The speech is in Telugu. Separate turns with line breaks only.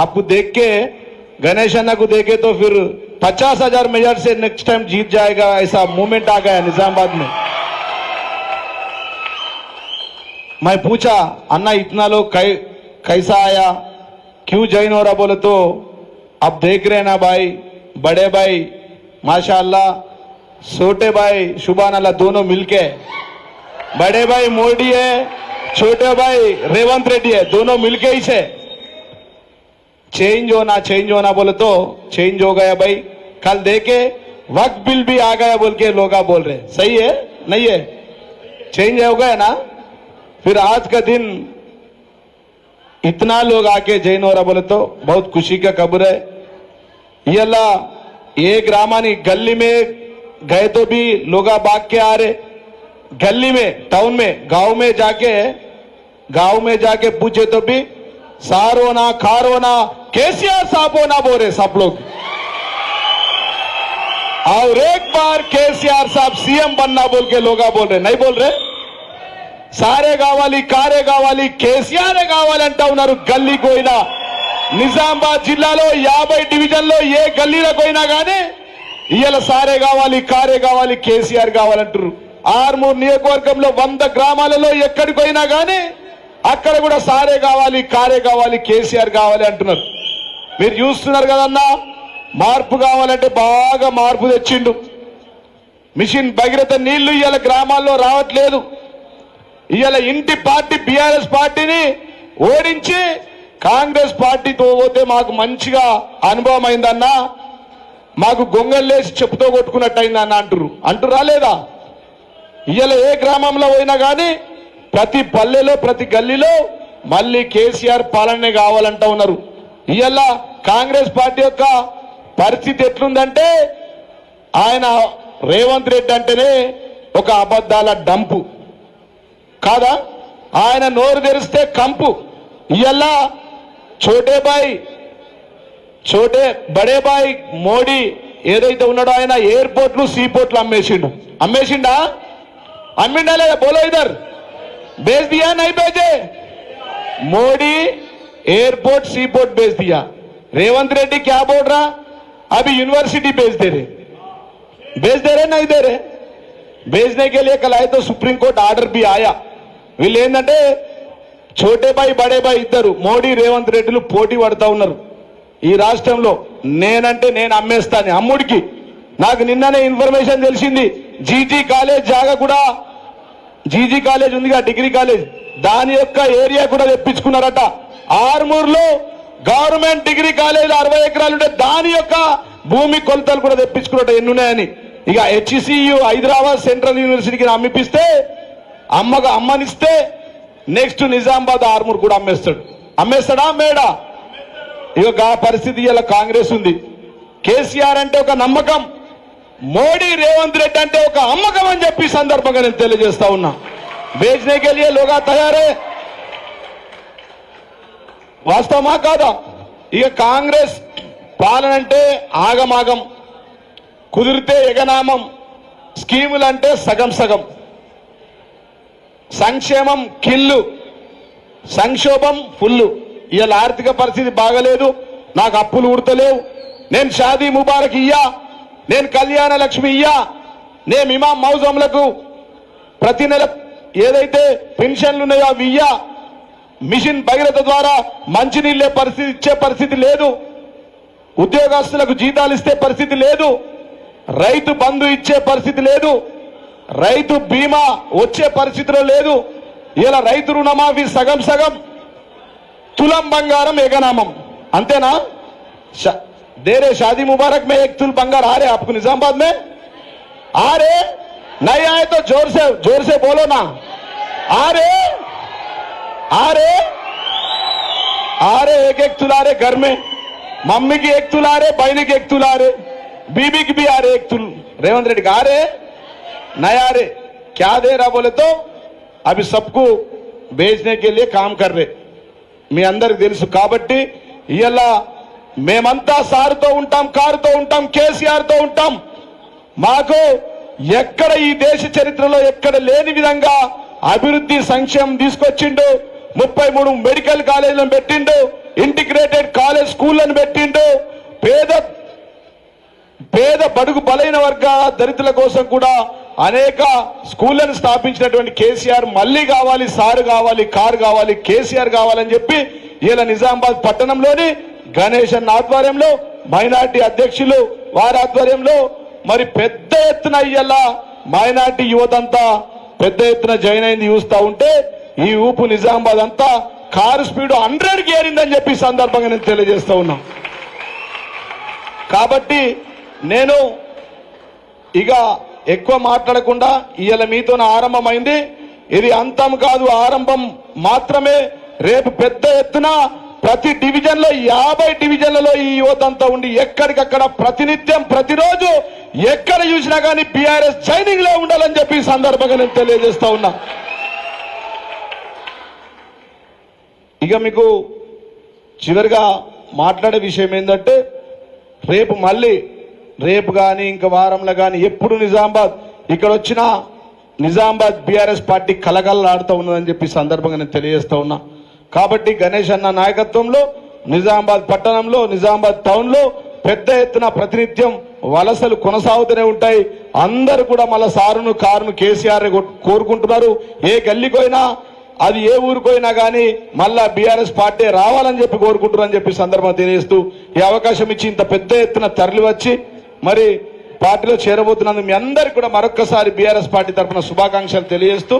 आपको देख के गणेश अन्ना को देखे तो फिर पचास हज़ार मेजर से नेक्स्ट टाइम जीत जाएगा ऐसा मूवमेंट आ गया निजामाबाद में। मैं पूछा अन्ना इतना लोग कै, कैसा आया? क्यों जॉइन हो रहा? बोले तो अब देख रहे ना भाई बड़े भाई माशाल्लाह छोटे भाई शुभान अल्लाह दोनों मिलके। बड़े भाई मोदी है छोटे भाई रेवंत रेड्डी है दोनों मिलके ही से चेंज होना चेंज होना बोले तो चेंज हो गया भाई। कल देखे, वक्त बिल भी आ गया बोल के लोग बोल रहे सही है? नहीं है? चेंज हो गया ना? फिर आज का दिन, इतना लोग आके जैन हो रहा बोले तो बहुत खुशी का खबर है। ये अल्लाह, ये ग्रामानी, गली में गए तो भी लोग भाग के आ रहे गली में, टाउन में, गाँव में जाके गाँव में जाके पूछे तो भी सारो ना खारो ना केसीआर साहब हो ना बोल रहे सब लोग और एक बार केसीआर साहब सीएम बनना बोल के लोग बोल रहे नहीं बोल रहे సారే కావాలి కారే కావాలి కేసీఆర్ కావాలంటా ఉన్నారు గల్లీకి పోయినా నిజామాబాద్ జిల్లాలో యాభై డివిజన్లో ఏ గల్లీలకు పోయినా కానీ ఇవాళ సారే కావాలి కారే కావాలి కేసీఆర్ కావాలంటారు ఆర్మూర్ నియోజకవర్గంలో వంద గ్రామాలలో ఎక్కడికి పోయినా కానీ అక్కడ కూడా సారే కావాలి కారే కావాలి కేసీఆర్ కావాలి అంటున్నారు. మీరు చూస్తున్నారు కదన్నా మార్పు కావాలంటే బాగా మార్పు తెచ్చిండు. మిషన్ భగీరథ నీళ్ళు ఇవాళ గ్రామాల్లో రావట్లేదు. ఇవాళ ఇంటి పార్టీ బీఆర్ఎస్ పార్టీని ఓడించి కాంగ్రెస్ పార్టీతో పోతే మాకు మంచిగా అనుభవం అయిందన్నా మాకు గొంగళ్ళేసి చెప్పుతో కొట్టుకున్నట్టు అయిందన్న అంటారు అంటురా లేదా? ఇవాళ ఏ గ్రామంలో పోయినా కానీ ప్రతి పల్లెలో ప్రతి గల్లీలో మళ్ళీ కేసీఆర్ పాలనే కావాలంటా ఉన్నారు. ఇవాళ కాంగ్రెస్ పార్టీ యొక్క పరిస్థితి ఎట్లుందంటే ఆయన రేవంత్ రెడ్డి అంటేనే ఒక అబద్ధాల డంపు. కాదా? ఆయన నోరు తెరిస్తే కంపు. ఇయ్యల్లా చోటేబాయ్ చోటే బడేబాయ్ మోడీ ఏదైతే ఉన్నాడో ఆయన ఎయిర్పోర్ట్లు సీపోర్ట్లు అమ్మేసిండు. అమ్మేసిండా? అమ్మిండా లేదా బోలో ఇదర్? बेच दिया नहीं भेजे मोदी एयरपोर्ट सी पोर्ट बेच दिया रेवंत रेड्डी क्या बोल रहा अभी यूनिवर्सिटी बेच दे रहे बेच दे रहे नहीं दे रहे बेचने के लिए कल आए तो सुप्रीम कोर्ट आर्डर भी आया వీళ్ళు ఏంటంటే చోటే బాయ్ బడే బాయ్ ఇద్దరు మోడీ రేవంత్ రెడ్డిలు పోటీ పడతా ఉన్నారు ఈ రాష్ట్రంలో నేనంటే నేను అమ్మేస్తాను అమ్ముడికి నాకు నిన్ననే ఇన్ఫర్మేషన్ తెలిసింది జీజీ కాలేజ్ జాగా కూడా జీజీ కాలేజ్ ఉందిగా డిగ్రీ కాలేజ్. దాని యొక్క ఏరియా కూడా తెప్పించుకున్నారట. ఆర్మూర్లో గవర్నమెంట్ డిగ్రీ కాలేజ్ అరవై ఎకరాలు ఉంటే దాని యొక్క భూమి కొలతలు కూడా తెప్పించుకున్నట ఎన్ని ఉన్నాయని ఇక హెచ్సియు హైదరాబాద్ సెంట్రల్ యూనివర్సిటీకి అమ్మిపిస్తే అమ్మకు అమ్మనిస్తే నెక్స్ట్ నిజామాబాద్ ఆర్మూర్ కూడా అమ్మేస్తాడు. అమ్మేస్తాడా? మేడా ఇక ఆ పరిస్థితి ఇలా కాంగ్రెస్ ఉంది. కేసీఆర్ అంటే ఒక నమ్మకం. మోడీ రేవంత్ రెడ్డి అంటే ఒక అమ్మకం అని చెప్పి ఈ సందర్భంగా నేను తెలియజేస్తా ఉన్నా बेचने के लिए लोग तैयार है వాస్తవమా కాదా ఇక కాంగ్రెస్ పాలన అంటే ఆగమాగం కుదిరితే ఎగనామం స్కీములు అంటే సగం సగం సంక్షేమం కిల్లు సంక్షోభం ఫుల్లు ఇవాళ ఆర్థిక పరిస్థితి బాగలేదు నాకు అప్పులు ఉడతలేవు నేను షాదీ ముబారక్ ఇయ్యా నేను కళ్యాణ లక్ష్మి ఇయ్యా నేను ఇమాం మౌజంలకు ప్రతి నెల ఏదైతే పెన్షన్లు ఉన్నాయో అవి ఇయ్యా. మిషన్ భగీరథ ద్వారా మంచినీళ్ళే పరిస్థితి ఇచ్చే పరిస్థితి లేదు. ఉద్యోగస్తులకు జీతాలు ఇస్తే పరిస్థితి లేదు. రైతు బంధు ఇచ్చే పరిస్థితి లేదు. రైతు బీమా వచ్చే పరిస్థితిలో లేదు. ఇలా రైతు రుణమాఫీ సగం సగం తులం బంగారం ఎగనామం అంతేనా? दे रहे शादी मुबारक में एक तुल बंगार आ रहे आपको निजामाबाद में आ रहे नहीं आए तो जोर से जोर से बोलो ना आ रहे आ रहे आ रहे एक एक तुला रहे घर में मम्मी की एक तुला रहे बहनी की एक तुला रहे बीबी की भी आ रहे एक तुल रेवंत रेड्डी का आ रहे नहीं आ रहे क्या दे रहा बोले तो अभी सबको बेचने के लिए काम कर रहे మీ అందరికి తెలుసు కాబట్టి ఇవాళ మేమంతా సారుతో ఉంటాం కారుతో ఉంటాం కేసీఆర్తో ఉంటాం. మాకు ఎక్కడ ఈ దేశ చరిత్రలో ఎక్కడ లేని విధంగా అభివృద్ధి సంక్షేమం తీసుకొచ్చిండు ముప్పై మూడు మెడికల్ కాలేజీలను పెట్టిండు ఇంటిగ్రేటెడ్ కాలేజ్ స్కూళ్ళని పెట్టిండు పేద పేద బడుగు బలైన వర్గ దళితుల కోసం కూడా అనేక స్కూళ్ళను స్థాపించినటువంటి కేసీఆర్ మళ్ళీ కావాలి సారు కావాలి కారు కావాలి కేసీఆర్ కావాలని చెప్పి ఇలా నిజామాబాద్ పట్టణంలోని గణేష్ అన్న ఆధ్వర్యంలో మైనార్టీ అధ్యక్షులు వారి ఆధ్వర్యంలో మరి పెద్ద ఎత్తున ఇయ్యాల మైనార్టీ యువతంతా పెద్ద ఎత్తున జాయిన్ అయింది చూస్తూ ఉంటే ఈ ఊపు నిజామాబాద్ అంతా కారు స్పీడ్ హండ్రెడ్ ఏరిందని చెప్పి సందర్భంగా నేను తెలియజేస్తా ఉన్నా. కాబట్టి నేను ఇక ఎక్కువ మాట్లాడకుండా ఇవాళ మీతో ఆరంభమైంది. ఇది అంతం కాదు ఆరంభం మాత్రమే. రేపు పెద్ద ఎత్తున ప్రతి డివిజన్లో యాభై డివిజన్లలో ఈ యువత అంతా ఉండి ఎక్కడికక్కడ ప్రతినిత్యం ప్రతిరోజు ఎక్కడ చూసినా కానీ బీఆర్ఎస్ చైనింగ్లో ఉండాలని చెప్పి సందర్భంగా నేను తెలియజేస్తా ఉన్నా. ఇక మీకు చివరిగా మాట్లాడే విషయం ఏంటంటే రేపు మళ్ళీ రేపు కానీ ఇంకా వారంలో కానీ ఎప్పుడు నిజామాబాద్ ఇక్కడ వచ్చిన నిజామాబాద్ బీఆర్ఎస్ పార్టీ కలకలలాడుతూ ఉన్నదని చెప్పి సందర్భంగా నేను తెలియజేస్తా ఉన్నా. కాబట్టి గణేష్ అన్న నాయకత్వంలో నిజామాబాద్ పట్టణంలో నిజామాబాద్ టౌన్లో పెద్ద ఎత్తున ప్రతినిత్యం వలసలు కొనసాగుతూనే ఉంటాయి. అందరూ కూడా మళ్ళా సారును కారును కేసీఆర్ కోరుకుంటున్నారు. ఏ గల్లీకోయినా అది ఏ ఊరికోయినా కానీ మళ్ళా బీఆర్ఎస్ పార్టీ రావాలని చెప్పి కోరుకుంటున్నారని చెప్పి సందర్భం తెలియజేస్తూ ఈ అవకాశం ఇచ్చి ఇంత పెద్ద ఎత్తున తరలి వచ్చి మరి పార్టీలో చేరబోతున్నందుకు మీ అందరికీ కూడా మరొక్కసారి బీఆర్ఎస్ పార్టీ తరఫున శుభాకాంక్షలు తెలియజేస్తూ